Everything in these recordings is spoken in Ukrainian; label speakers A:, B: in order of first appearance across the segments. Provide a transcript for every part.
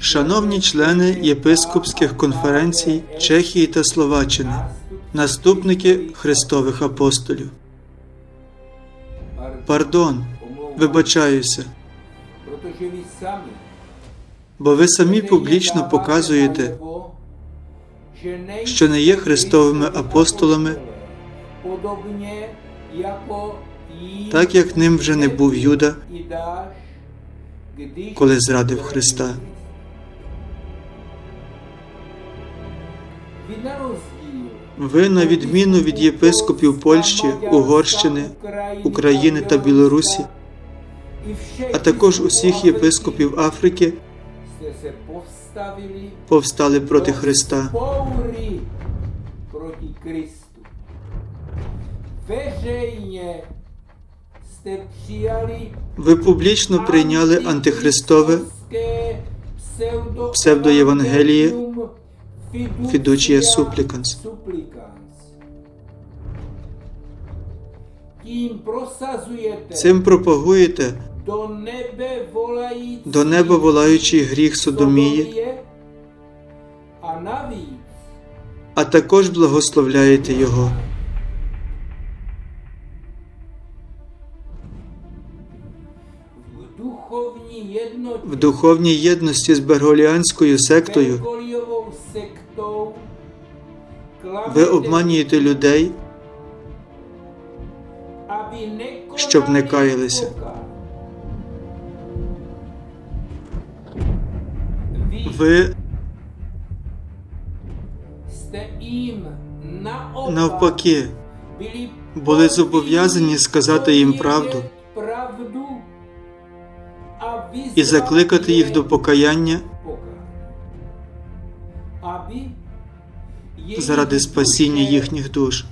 A: Шановні члени єпископських конференцій Чехії та Словаччини, наступники Христових апостолів. Пардон, вибачаюся, бо ви самі публічно показуєте, що не є Христовими апостолами, так як ним вже не був Юда, коли зрадив Христа. Ви, на відміну від єпископів Польщі, Угорщини, України та Білорусі, а також усіх єпископів Африки, повстали проти Христа. Ви публічно прийняли антихристове псевдоєвангеліє
B: Fiducia
A: supplicans. Цим пропагуєте до неба волаючий гріх Содомії, а також благословляєте його. В духовній єдності з Берголіанською сектою ви обманюєте людей, щоб не каялися. ви навпаки були зобов'язані сказати їм правду
B: правду.
A: І закликати їх до покаяння заради спасіння їхніх душ.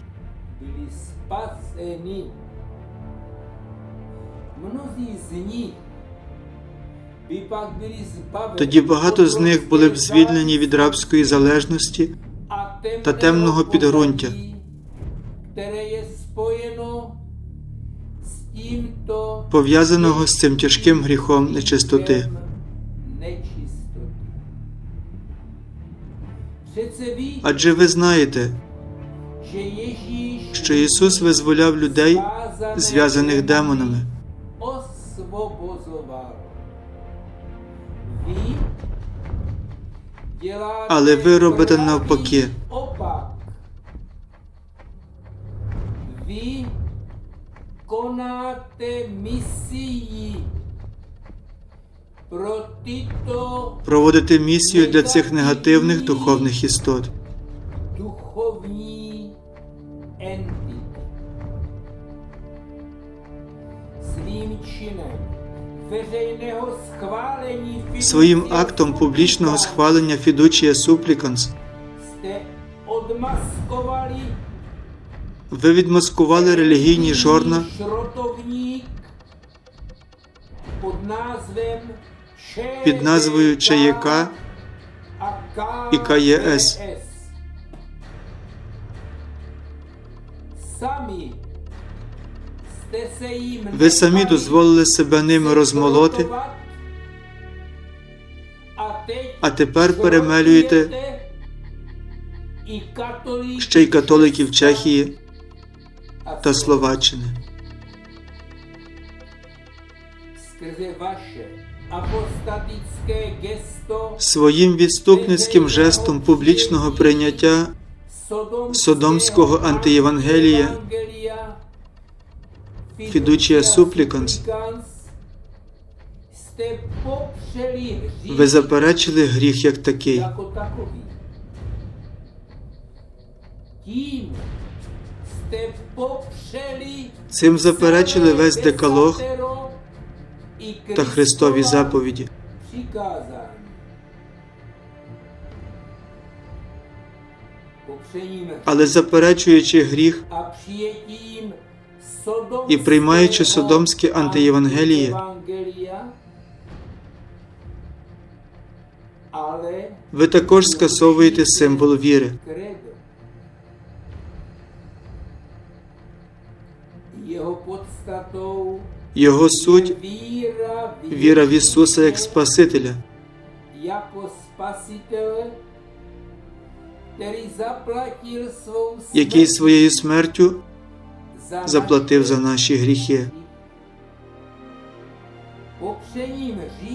A: Тоді багато з них були б звільнені від рабської залежності та темного підґрунтя, пов'язаного з цим тяжким гріхом нечистоти. Адже ви знаєте, що Ісус визволяв людей, зв'язаних демонами. Але ви робите навпаки.
B: Misii pro tyto
A: Проводити місію для цих негативних духовних істот. Своїм актом публічного схвалення Фідучія Супліканс. Ви відмаскували релігійні жорна.
B: під назвем
A: під назвою ЧЄК і КЄС.
B: Їм
A: Ви самі дозволили себе ними розмолоти,
B: а
A: тепер перемелюєте ще й католиків Чехії та Словаччини. Своїм відступницьким жестом публічного прийняття Содомського антиєвангелія. Fiducia supplicans ви заперечили гріх як такий. Цим заперечили весь декалог та Христові заповіді. Але заперечуючи гріх і приймаючи Содомське антиєвангеліє,
B: Evangelia,
A: ви також скасовуєте символ віри.
B: credo.
A: Його суть віра в Ісуса як Спасителя, який своєю смертю заплатив за наші гріхи.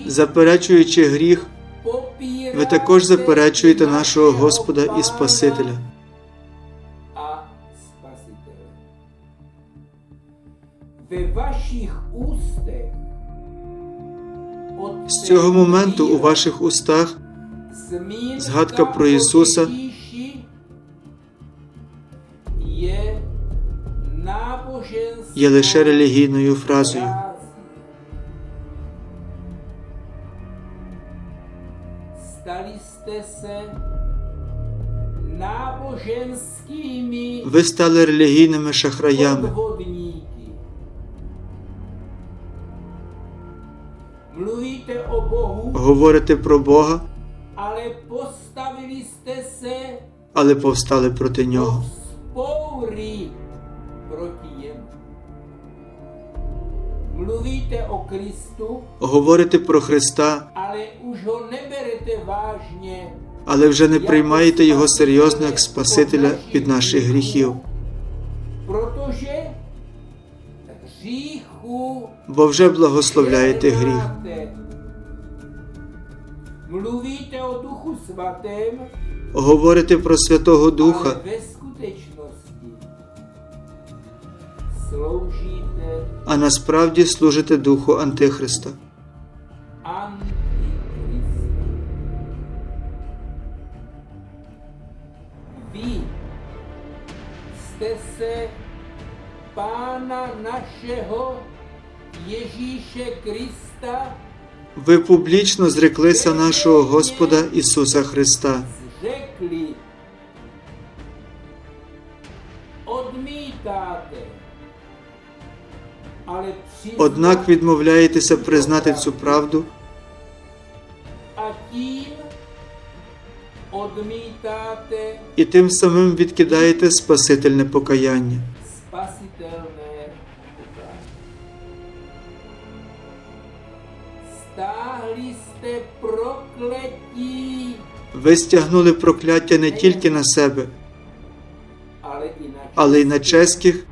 A: Заперечуючи гріх, ви також заперечуєте нашого Господа і Спасителя.
B: Ve vašich ústech
A: З цього моменту у ваших устах згадка про Ісуса
B: є
A: лише релігійною фразою. Ви стали релігійними шахраями. Говорите про Бога, але повстали проти нього.
B: Mluvíte o Kristu,
A: Говорите про Христа,
B: už ho neberete vážně
A: але вже не приймаєте Його серйозно як Спасителя від наших гріхів, бо вже благословляєте гріх.
B: Mluvíte o Duchu Svatém,
A: Говорите про Святого Духа,
B: ale ve skutečnosti sloužíte
A: а насправді служите Духу Антихриста.
B: Antikrista. Vy jste se Pána našeho Ježíše Krista
A: Ви публічно зреклися нашого Господа Ісуса Христа. Однак відмовляєтеся признати цю правду і тим самим відкидаєте спасительне покаяння. Ви стягнули прокляття не тільки на себе, але й на чеських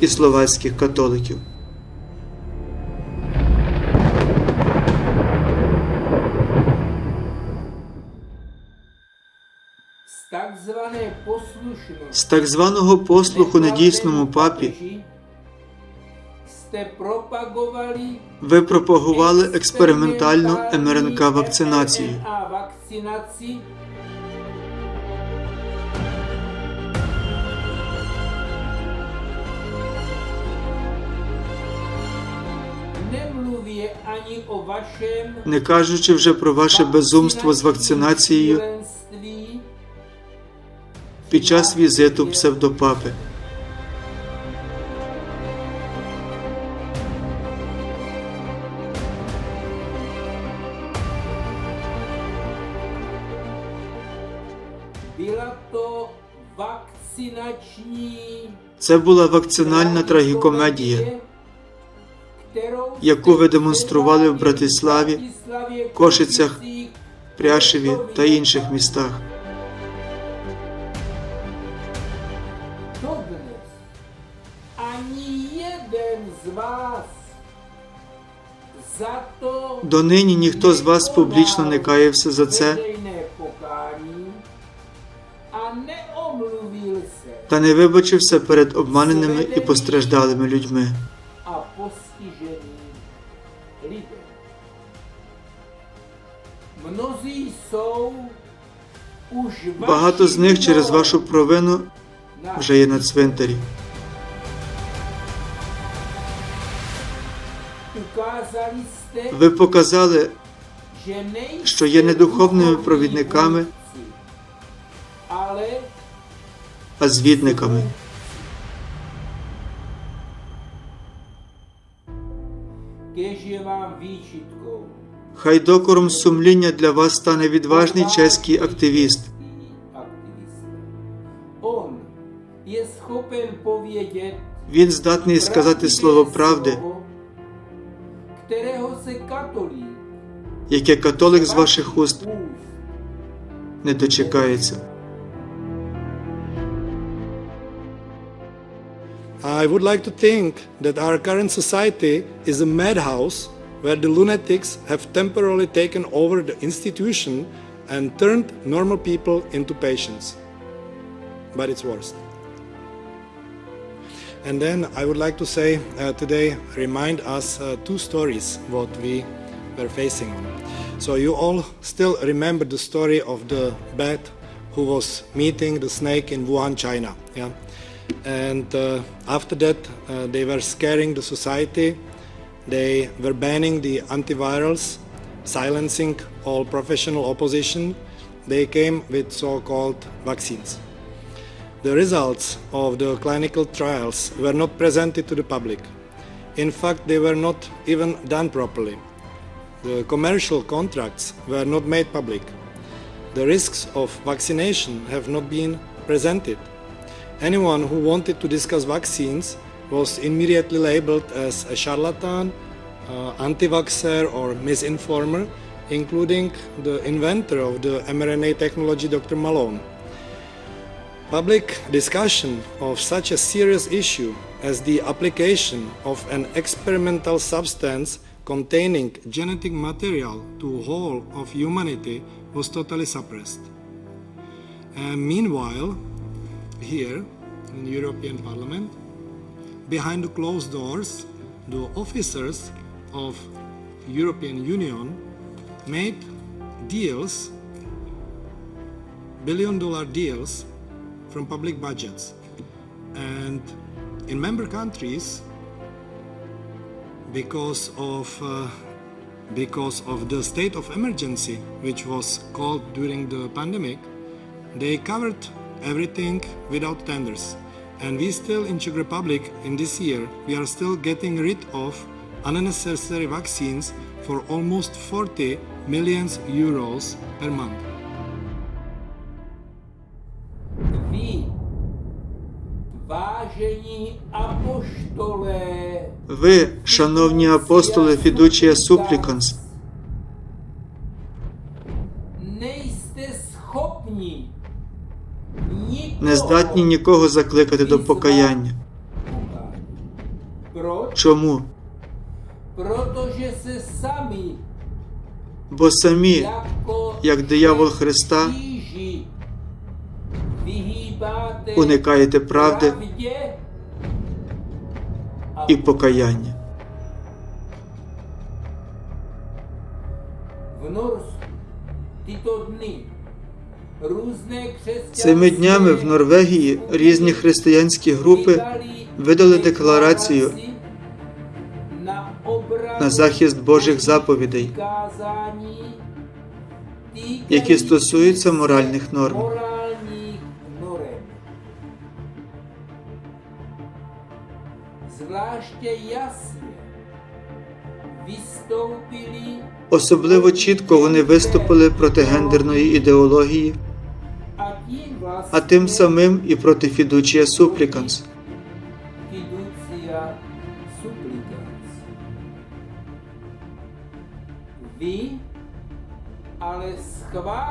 A: і словацьких католиків. З так званого послуху недійсному папі ви пропагували експериментальну МРНК вакцинацію. Не кажучи вже про ваше безумство з вакцинацією під час візиту псевдопапи. Це була вакцинальна трагікомедія, яку ви демонстрували в Братиславі, Кошицях, Пряшеві та інших містах. Донині ніхто з вас публічно не каявся за це та не вибачився перед обманеними і постраждалими людьми. Багато з них через вашу провину вже є на цвинтарі. Ви показали, що є не духовними провідниками, а звідниками. Хай докором сумління для вас стане відважний чеський активіст. Він здатний сказати слово правди, яке католик з ваших уст не дочекається.
C: I would like to think that our current society is a madhouse where the lunatics have temporarily taken over the institution and turned normal people into patients. But it's worse. And then I would like to say uh, today, remind us uh, two stories what we were facing. So you all still remember the story of the bat who was meeting the snake in Wuhan, China. Yeah, and uh, after that uh, they were scaring the society. They were banning the antivirals, silencing all professional opposition. They came with so-called vaccines. The results of the clinical trials were not presented to the public. In fact, they were not even done properly. The commercial contracts were not made public. The risks of vaccination have not been presented. Anyone who wanted to discuss vaccines was immediately labeled as a charlatan, uh, anti-vaxxer or misinformer, including the inventor of the mRNA technology, Dr. Malone. Public discussion of such a serious issue as the application of an experimental substance containing genetic material to whole of humanity was totally suppressed. And meanwhile, here in European Parliament, behind the closed doors, the officers of European Union made deals, billion dollar deals from public budgets. And in member countries, because of uh, because of the state of emergency which was called during the pandemic, they covered everything without tenders. And we still in Czech Republic in this year we are still getting rid of unnecessary vaccines for almost 40 millions euros per month.
B: Vy, vážení apoštolé,
A: Ви, шановні апостоли Фідучія Супліканс, не здатні нікого закликати до покаяння. Чому? Бо самі, як диявол Христа, уникаєте правди і покаяння.
B: Norsku tyto dny různé křesťanské
A: Цими днями в Норвегії різні християнські групи видали декларацію на захист Божих заповідей, які стосуються моральних норм.
B: Zvláště jasně vystoupili
A: Особливо чітко вони виступили проти гендерної ідеології, а тим самим і проти Фідучія Супліканс.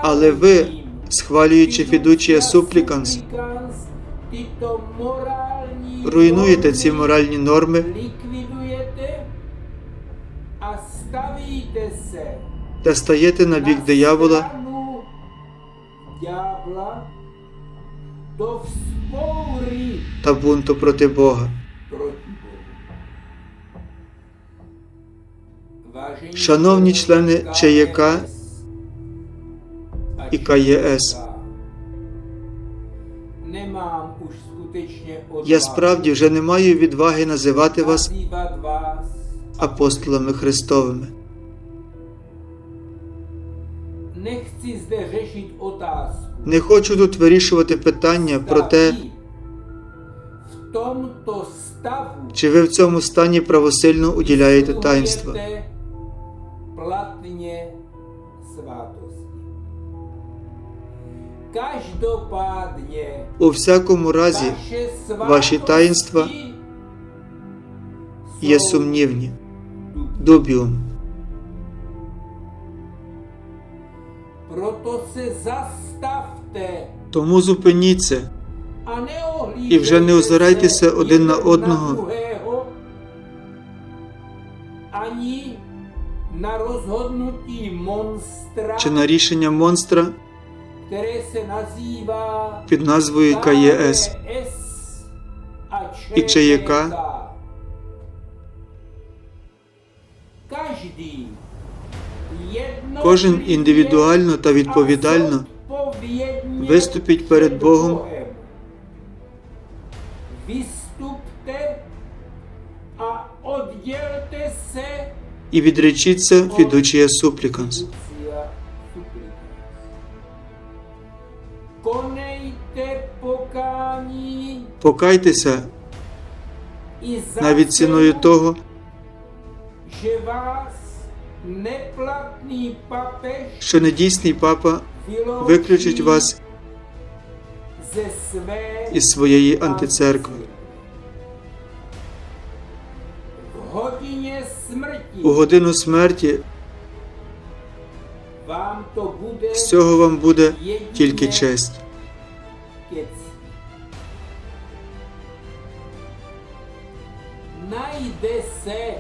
A: Але ви, схвалюючи Фідучія Супліканс, руйнуєте ці моральні норми та стаєте на бік диявола та бунту проти Бога. Шановні члени ЧЄК і КЄС, я справді вже не маю відваги називати вас апостолами Христовими. Не хочу тут вирішувати питання про те, чи ви в цьому стані правосильно уділяєте таїнства. У всякому разі ваші таїнства є сумнівні. Дубіум.
B: Proto se zastavte
A: Тому зупиніться І вже не озирайтеся один на одного.
B: ani na rozhodnutí monstra,
A: чи на рішення монстра під назвою КЄС І ЧЄК. Кожен індивідуально та відповідально виступіть перед Богом. І відречіться фідучія супліканс. Покайтеся навіть ціною того, що недійсний папа виключить вас із своєї антицеркви. У годину смерті з цього вам буде тільки честь.
B: aspoň jeden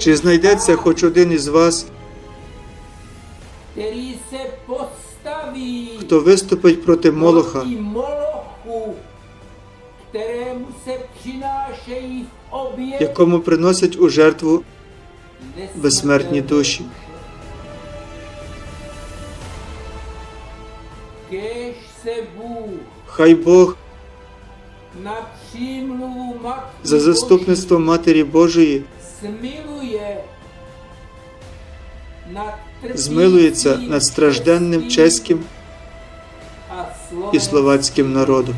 A: Чи знайдеться хоч один із вас, хто виступить проти Молоха, якому приносять у жертву безсмертні душі? Хай Бог за заступництво Матері Божої змилується над стражденним чеським і словацьким народом.